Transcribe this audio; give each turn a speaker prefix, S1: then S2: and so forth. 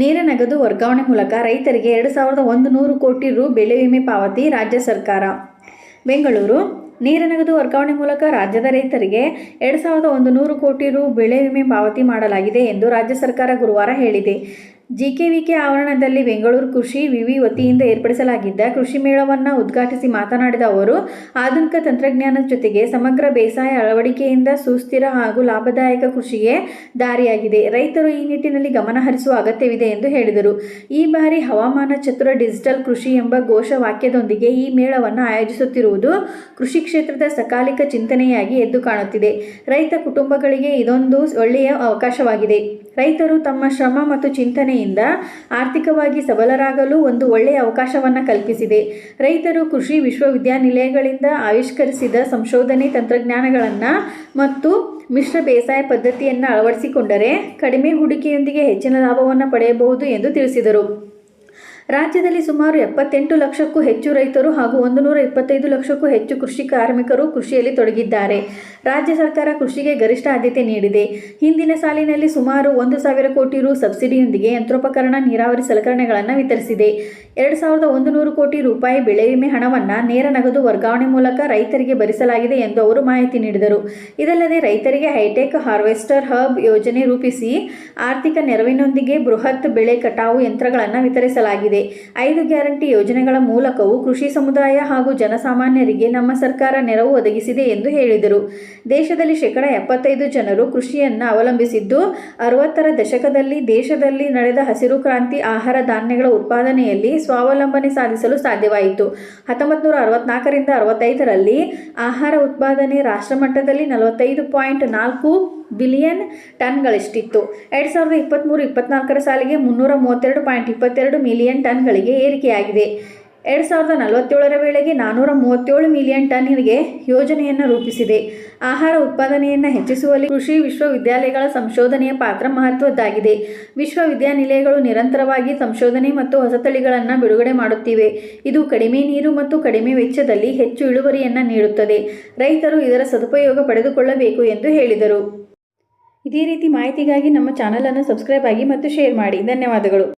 S1: ನೇರ ನಗದು ವರ್ಗಾವಣೆ ಮೂಲಕ ರೈತರಿಗೆ ಎರಡು ಸಾವಿರದ ಒಂದು ನೂರು ಕೋಟಿ ರು ಬೆಳೆ ವಿಮೆ ಪಾವತಿ ರಾಜ್ಯ ಸರ್ಕಾರ. ಬೆಂಗಳೂರು, ನೇರ ನಗದು ವರ್ಗಾವಣೆ ಮೂಲಕ ರಾಜ್ಯದ ರೈತರಿಗೆ ಎರಡು ಸಾವಿರದ ಒಂದು ನೂರು ಕೋಟಿ ರು ಬೆಳೆ ವಿಮೆ ಪಾವತಿ ಮಾಡಲಾಗಿದೆ ಎಂದು ರಾಜ್ಯ ಸರ್ಕಾರ ಗುರುವಾರ ಹೇಳಿದೆ. ಜಿಕೆವಿಕೆ ಆವರಣದಲ್ಲಿ ಬೆಂಗಳೂರು ಕೃಷಿ ವಿವಿ ವತಿಯಿಂದ ಏರ್ಪಡಿಸಲಾಗಿದ್ದ ಕೃಷಿ ಮೇಳವನ್ನು ಉದ್ಘಾಟಿಸಿ ಮಾತನಾಡಿದ ಅವರು, ಆಧುನಿಕ ತಂತ್ರಜ್ಞಾನದ ಜೊತೆಗೆ ಸಮಗ್ರ ಬೇಸಾಯ ಅಳವಡಿಕೆಯಿಂದ ಸುಸ್ಥಿರ ಹಾಗೂ ಲಾಭದಾಯಕ ಕೃಷಿಗೆ ದಾರಿಯಾಗಿದೆ. ರೈತರು ಈ ನಿಟ್ಟಿನಲ್ಲಿ ಗಮನ ಹರಿಸುವ ಅಗತ್ಯವಿದೆ ಎಂದು ಹೇಳಿದರು. ಈ ಬಾರಿ ಹವಾಮಾನ ಚತುರ ಡಿಜಿಟಲ್ ಕೃಷಿ ಎಂಬ ಘೋಷವಾಕ್ಯದೊಂದಿಗೆ ಈ ಮೇಳವನ್ನು ಆಯೋಜಿಸುತ್ತಿರುವುದು ಕೃಷಿ ಕ್ಷೇತ್ರದ ಸಕಾಲಿಕ ಚಿಂತನೆಯಾಗಿ ಎದ್ದು ಕಾಣುತ್ತಿದೆ. ರೈತ ಕುಟುಂಬಗಳಿಗೆ ಇದೊಂದು ಒಳ್ಳೆಯ ಅವಕಾಶವಾಗಿದೆ. ರೈತರು ತಮ್ಮ ಶ್ರಮ ಮತ್ತು ಚಿಂತನೆಯಿಂದ ಆರ್ಥಿಕವಾಗಿ ಸಬಲರಾಗಲು ಒಂದು ಒಳ್ಳೆಯ ಅವಕಾಶವನ್ನು ಕಲ್ಪಿಸಿದೆ. ರೈತರು ಕೃಷಿ ವಿಶ್ವವಿದ್ಯಾನಿಲಯಗಳಿಂದ ಆವಿಷ್ಕರಿಸಿದ ಸಂಶೋಧನೆ ತಂತ್ರಜ್ಞಾನಗಳನ್ನು ಮತ್ತು ಮಿಶ್ರ ಬೇಸಾಯ ಪದ್ಧತಿಯನ್ನು ಅಳವಡಿಸಿಕೊಂಡರೆ ಕಡಿಮೆ ಹೂಡಿಕೆಯೊಂದಿಗೆ ಹೆಚ್ಚಿನ ಲಾಭವನ್ನು ಪಡೆಯಬಹುದು ಎಂದು ತಿಳಿಸಿದರು. ರಾಜ್ಯದಲ್ಲಿ ಸುಮಾರು ಎಪ್ಪತ್ತೆಂಟು ಲಕ್ಷಕ್ಕೂ ಹೆಚ್ಚು ರೈತರು ಹಾಗೂ ಒಂದು ನೂರ ಇಪ್ಪತ್ತೈದು ಲಕ್ಷಕ್ಕೂ ಹೆಚ್ಚು ಕೃಷಿ ಕಾರ್ಮಿಕರು ಕೃಷಿಯಲ್ಲಿ ತೊಡಗಿದ್ದಾರೆ. ರಾಜ್ಯ ಸರ್ಕಾರ ಕೃಷಿಗೆ ಗರಿಷ್ಠ ಆದ್ಯತೆ ನೀಡಿದೆ. ಹಿಂದಿನ ಸಾಲಿನಲ್ಲಿ ಸುಮಾರು ಒಂದು ಸಾವಿರ ಕೋಟಿ ರು ಸಬ್ಸಿಡಿಯೊಂದಿಗೆ ಯಂತ್ರೋಪಕರಣ, ನೀರಾವರಿ ಸಲಕರಣೆಗಳನ್ನು ವಿತರಿಸಿದೆ. ಎರಡು ಸಾವಿರದ ಒಂದು ನೂರು ಕೋಟಿ ರೂಪಾಯಿ ಬೆಳೆ ವಿಮೆ ಹಣವನ್ನು ನೇರ ನಗದು ವರ್ಗಾವಣೆ ಮೂಲಕ ರೈತರಿಗೆ ಭರಿಸಲಾಗಿದೆ ಎಂದು ಅವರು ಮಾಹಿತಿ ನೀಡಿದರು. ಇದಲ್ಲದೆ ರೈತರಿಗೆ ಹೈಟೆಕ್ ಹಾರ್ವೆಸ್ಟರ್ ಹಬ್ ಯೋಜನೆ ರೂಪಿಸಿ ಆರ್ಥಿಕ ನೆರವಿನೊಂದಿಗೆ ಬೃಹತ್ ಬೆಳೆ ಕಟಾವು ಯಂತ್ರಗಳನ್ನು ವಿತರಿಸಲಾಗಿದೆ. ಐದು ಗ್ಯಾರಂಟಿ ಯೋಜನೆಗಳ ಮೂಲಕವೂ ಕೃಷಿ ಸಮುದಾಯ ಹಾಗೂ ಜನಸಾಮಾನ್ಯರಿಗೆ ನಮ್ಮ ಸರ್ಕಾರ ನೆರವು ಒದಗಿಸಿದೆ ಎಂದು ಹೇಳಿದರು. ದೇಶದಲ್ಲಿ ಶೇಕಡ ಎಪ್ಪತ್ತೈದು ಜನರು ಕೃಷಿಯನ್ನು ಅವಲಂಬಿಸಿದ್ದು, ಅರವತ್ತರ ದಶಕದಲ್ಲಿ ದೇಶದಲ್ಲಿ ನಡೆದ ಹಸಿರು ಕ್ರಾಂತಿ ಆಹಾರ ಧಾನ್ಯಗಳ ಉತ್ಪಾದನೆಯಲ್ಲಿ ಸ್ವಾವಲಂಬನೆ ಸಾಧಿಸಲು ಸಾಧ್ಯವಾಯಿತು. ಹತ್ತೊಂಬತ್ತು ನೂರ ಅರವತ್ನಾಲ್ಕರಿಂದ ಅರವತ್ತೈದರಲ್ಲಿ ಆಹಾರ ಉತ್ಪಾದನೆ ರಾಷ್ಟ್ರಮಟ್ಟದಲ್ಲಿ ನಲವತ್ತೈದು ಪಾಯಿಂಟ್ ನಾಲ್ಕು ಬಿಲಿಯನ್ ಟನ್ಗಳಷ್ಟಿತ್ತು. ಎರಡು ಸಾವಿರದ ಇಪ್ಪತ್ತ್ಮೂರು ಇಪ್ಪತ್ನಾಲ್ಕರ ಸಾಲಿಗೆ ಮುನ್ನೂರ ಮೂವತ್ತೆರಡು ಪಾಯಿಂಟ್ ಇಪ್ಪತ್ತೆರಡು ಟನ್ಗಳಿಗೆ ಏರಿಕೆಯಾಗಿದೆ. ಎರಡು ಸಾವಿರದ ನಲವತ್ತೇಳರ ವೇಳೆಗೆ ನಾನ್ನೂರ ಮೂವತ್ತೇಳು ಮಿಲಿಯನ್ ಟನ್ನಿಗೆ ಯೋಜನೆಯನ್ನು ರೂಪಿಸಿದೆ. ಆಹಾರ ಉತ್ಪಾದನೆಯನ್ನು ಹೆಚ್ಚಿಸುವಲ್ಲಿ ಕೃಷಿ ವಿಶ್ವವಿದ್ಯಾಲಯಗಳ ಸಂಶೋಧನೆಯ ಪಾತ್ರ ಮಹತ್ವದ್ದಾಗಿದೆ. ವಿಶ್ವವಿದ್ಯಾನಿಲಯಗಳು ನಿರಂತರವಾಗಿ ಸಂಶೋಧನೆ ಮತ್ತು ಹೊಸ ತಳಿಗಳನ್ನು ಬಿಡುಗಡೆ ಮಾಡುತ್ತಿವೆ. ಇದು ಕಡಿಮೆ ನೀರು ಮತ್ತು ಕಡಿಮೆ ವೆಚ್ಚದಲ್ಲಿ ಹೆಚ್ಚು ಇಳುವರಿಯನ್ನು ನೀಡುತ್ತದೆ. ರೈತರು ಇದರ ಸದುಪಯೋಗ ಪಡೆದುಕೊಳ್ಳಬೇಕು ಎಂದು ಹೇಳಿದರು. ಇದೇ ರೀತಿ ಮಾಹಿತಿಗಾಗಿ ನಮ್ಮ ಚಾನಲನ್ನು ಸಬ್ಸ್ಕ್ರೈಬ್ ಆಗಿ ಮತ್ತು ಶೇರ್ ಮಾಡಿ. ಧನ್ಯವಾದಗಳು.